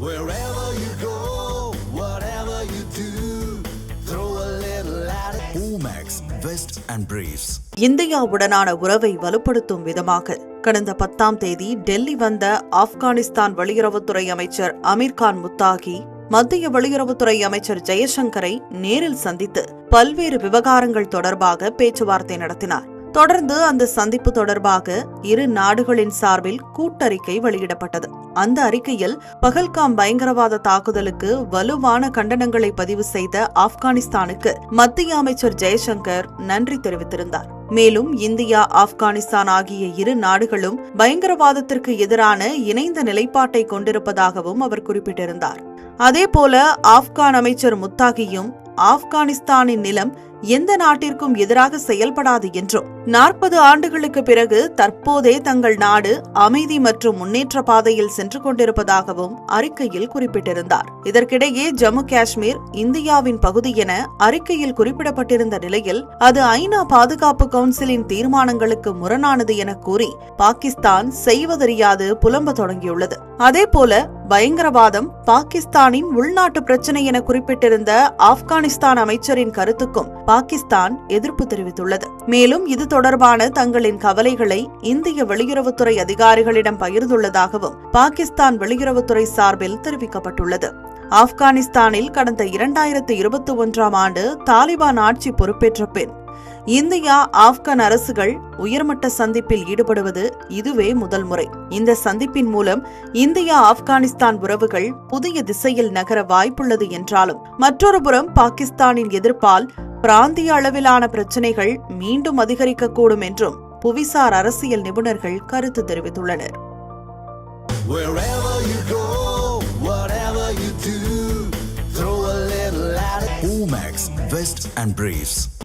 Wherever you go, whatever you do, throw a little at it. Omax, Vest and Briefs. இந்தியாவுடனான உறவை வலுப்படுத்தும் விதமாக கடந்த பத்தாம் தேதி டெல்லி வந்த ஆப்கானிஸ்தான் வெளியுறவுத்துறை அமைச்சர் அமீர்கான் முத்தாகி மத்திய வெளியுறவுத்துறை அமைச்சர் ஜெயசங்கரை நேரில் சந்தித்து பல்வேறு விவகாரங்கள் தொடர்பாக பேச்சுவார்த்தை நடத்தினார் தொடர்ந்து அந்த சந்திப்பு தொடர்பாக இரு நாடுகளின் சார்பில் கூட்டறிக்கை வெளியிடப்பட்டது. அந்த அறிக்கையில் பகல்காம் பயங்கரவாத தாக்குதலுக்கு வலுவான கண்டனங்களை பதிவு செய்த ஆப்கானிஸ்தானுக்கு மத்திய அமைச்சர் ஜெயசங்கர் நன்றி தெரிவித்திருந்தார். மேலும் இந்தியா ஆப்கானிஸ்தான் ஆகிய இரு நாடுகளும் பயங்கரவாதத்திற்கு எதிரான இணைந்த நிலைப்பாட்டை கொண்டிருப்பதாகவும் அவர் குறிப்பிட்டிருந்தார். அதேபோல ஆப்கான் அமைச்சர் முத்தாகியும் ஆப்கானிஸ்தானின் நிலம் எந்த நாட்டிற்கும் எதிராக செயல்படாது என்றும் நாற்பது ஆண்டுகளுக்கு பிறகு தற்போதே தங்கள் நாடு அமைதி மற்றும் முன்னேற்ற பாதையில் சென்று கொண்டிருப்பதாகவும் அறிக்கையில் குறிப்பிட்டிருந்தார். இதற்கிடையே ஜம்மு காஷ்மீர் இந்தியாவின் பகுதி என அறிக்கையில் குறிப்பிடப்பட்டிருந்த நிலையில் அது ஐநா பாதுகாப்பு கவுன்சிலின் தீர்மானங்களுக்கு முரணானது என கூறி பாகிஸ்தான் செய்வதறியாது புலம்ப தொடங்கியுள்ளது. அதேபோல பயங்கரவாதம் பாகிஸ்தானின் உள்நாட்டு பிரச்சினை என குறிப்பிட்டிருந்த ஆப்கானிஸ்தான் அமைச்சரின் கருத்துக்கும் பாகிஸ்தான் எதிர்ப்பு தெரிவித்துள்ளது. மேலும் இது தொடர்பான தங்களின் கவலைகளை இந்திய வெளியுறவுத்துறை அதிகாரிகளிடம் பகிர்ந்துள்ளதாகவும் பாகிஸ்தான் வெளியுறவுத்துறை சார்பில் தெரிவிக்கப்பட்டுள்ளது. ஆப்கானிஸ்தானில் கடந்த இரண்டாயிரத்து இருபத்தி ஒன்றாம் ஆண்டு தாலிபான் ஆட்சி பொறுப்பேற்ற பின் இந்தியா ஆப்கான் அரசுகள் உயர்மட்ட சந்திப்பில் ஈடுபடுவது இதுவே முதல் முறை. இந்த சந்திப்பின் மூலம் இந்தியா ஆப்கானிஸ்தான் உறவுகள் புதிய திசையில் நகர வாய்ப்புள்ளது என்றாலும் மற்றொரு புறம் பாகிஸ்தானின் எதிர்ப்பால் பிராந்திய அளவிலான பிரச்சினைகள் மீண்டும் அதிகரிக்கக்கூடும் என்றும் புவிசார் அரசியல் நிபுணர்கள் கருத்து தெரிவித்துள்ளனர். Omax, Vest and Briefs.